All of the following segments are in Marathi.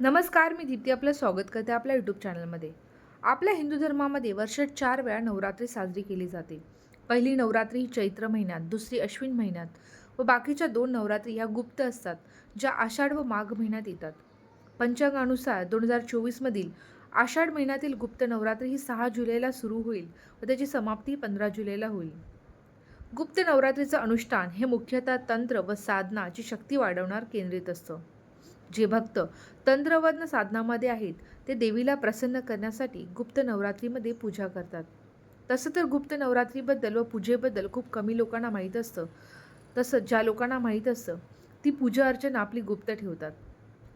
नमस्कार मी दीप्ती आपलं स्वागत करते आपल्या यूट्यूब चॅनलमध्ये आपल्या हिंदू धर्मामध्ये वर्षात चार वेळा नवरात्री साजरी केली जाते. पहिली नवरात्री ही चैत्र महिन्यात दुसरी अश्विन महिन्यात व बाकीच्या दोन नवरात्री ह्या गुप्त असतात ज्या आषाढ व माघ महिन्यात येतात. पंचांगानुसार दोन हजार चोवीसमधील आषाढ महिन्यातील गुप्त नवरात्री ही सहा जुलैला सुरू होईल व त्याची समाप्ती पंधरा जुलैला होईल. गुप्त नवरात्रीचं अनुष्ठान हे मुख्यतः तंत्र व साधनाची शक्ती वाढवणार केंद्रित असतं. जे भक्त तंत्रवज्ञ साधनामध्ये आहेत ते देवीला प्रसन्न करण्यासाठी गुप्त नवरात्रीमध्ये पूजा करतात. तसं तर गुप्त नवरात्रीबद्दल व पूजेबद्दल खूप कमी लोकांना माहीत असतं. तसं ज्या लोकांना माहीत असतं ती पूजा अर्चना आपली गुप्त ठेवतात.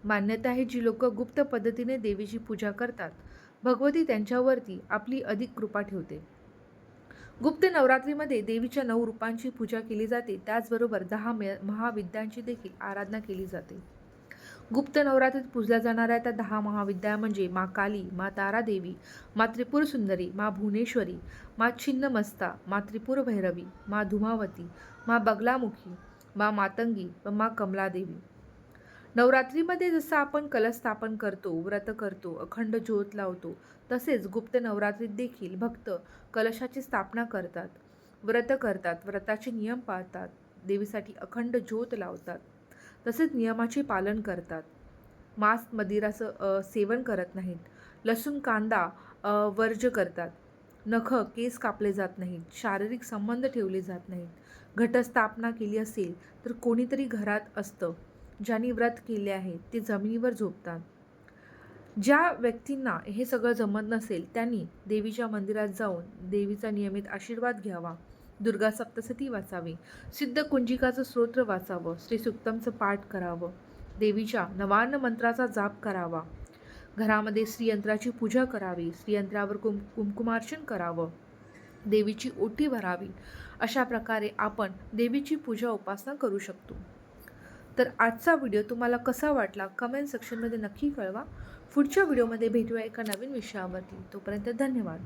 मान्यता आहे जी लोक गुप्त पद्धतीने देवीची पूजा करतात भगवती त्यांच्यावरती आपली अधिक कृपा ठेवते. गुप्त नवरात्रीमध्ये देवीच्या नऊ रूपांची पूजा केली जाते त्याचबरोबर दहा मे महाविद्यांची देखील आराधना केली जाते. गुप्त नवरात्रीत पूजल्या जाणाऱ्या त्या दहा महाविद्या म्हणजे मा काली मा तारादेवी मा त्रिपुर सुंदरी मा भुवनेश्वरी मा छिन्नमस्ता मा त्रिपुर भैरवी मा धुमावती मा बगलामुखी मा मातंगी व मा कमलादेवी. नवरात्रीमध्ये जसं आपण कलश स्थापन करतो व्रत करतो अखंड ज्योत लावतो तसेच गुप्त नवरात्रीत देखील भक्त कलशाची स्थापना करतात व्रत करतात व्रताचे नियम पाळतात देवीसाठी अखंड ज्योत लावतात. तसेच नियमाचे पालन करतात. मांस मदिराचं सेवन करत नाहीत. लसूण कांदा वर्ज करतात. नख केस कापले जात नाहीत. शारीरिक संबंध ठेवले जात नाहीत. घटस्थापना केली असेल तर कोणीतरी घरात असतं. ज्यांनी व्रत केले आहे ते जमिनीवर झोपतात. ज्या व्यक्तींना हे सगळं जमत नसेल त्यांनी देवीच्या मंदिरात जाऊन देवीचा नियमित आशीर्वाद घ्यावा. दुर्गा सप्तसती वाचावी. सिद्ध कुंजिकाचं स्तोत्र वाचावं. श्री सुक्तमचं पाठ करावं. देवीच्या नवान्न मंत्राचा जाप करावा. घरामध्ये श्रीयंत्राची पूजा करावी. श्रीयंत्रावर कुम कुंकुमार्चन करावं. देवीची ओटी भरावी. अशा प्रकारे आपण देवीची पूजा उपासना करू शकतो. तर आजचा व्हिडिओ तुम्हाला कसा वाटला कमेंट सेक्शनमध्ये नक्की कळवा. पुढच्या व्हिडिओमध्ये भेटूया एका नवीन विषयावरती. तोपर्यंत धन्यवाद.